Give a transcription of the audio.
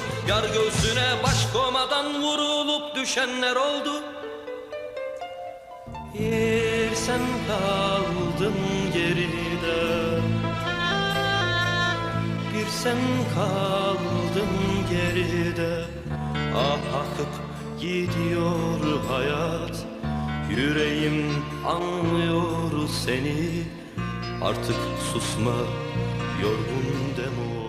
oldu. Yar göğsüne baş komadan Vurulup düşenler oldu. Bir sen kaldın geride. Bir sen kaldın geride. Ah akıp gidiyor hayat. Yüreğim anlıyor seni. Artık susma yorgun demokrat